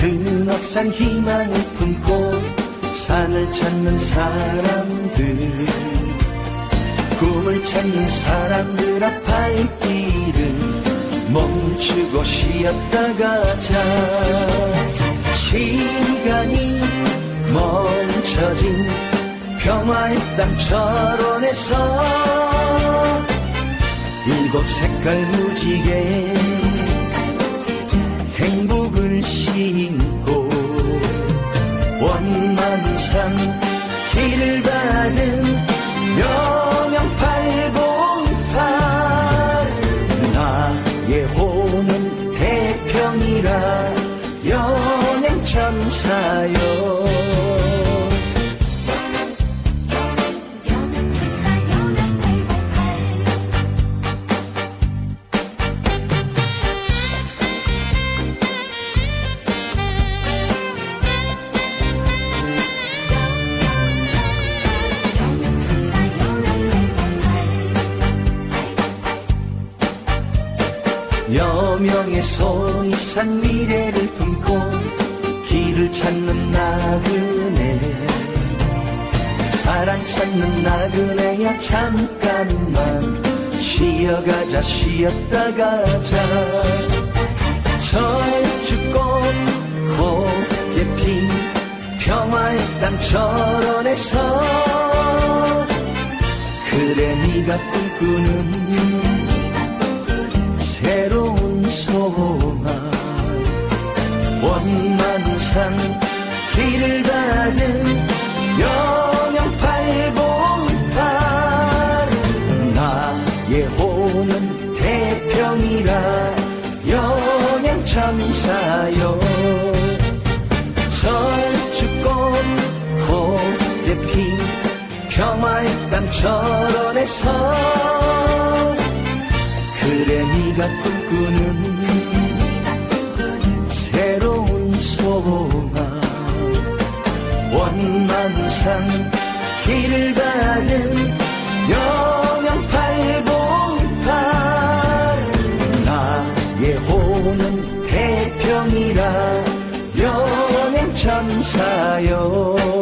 근억산 희망을 품고 산을 찾는 사람들. 꿈을 찾는 사람들 앞 발길을 멈추고 쉬었다 가자. 시간이 멈춰진 평화의 땅 철원에서 일곱 색깔 무지개 신고 원만산 길을 받은 영영팔공팔. 나의 호는 태평이라. 영행 천사여 여명의 소이산 미래를 품고 길을 찾는 나그네. 사랑 찾는 나그네야 잠깐만. 쉬어가자 쉬었다 가자. 철쭉꽃 곱게 핀 평화의 땅 철원에서 그래 네가 꿈꾸는 원만산 길을 받은 영영팔공팔. 나의 호는 태평이라 영양천사여. 철쭉꽃 곱게 핀 평화의 땅 철원에서. 그래 네가 꿈꾸는 소망 원만산 길을 받은 영영팔공팔. 나의 호는 태평이라 영행 천사여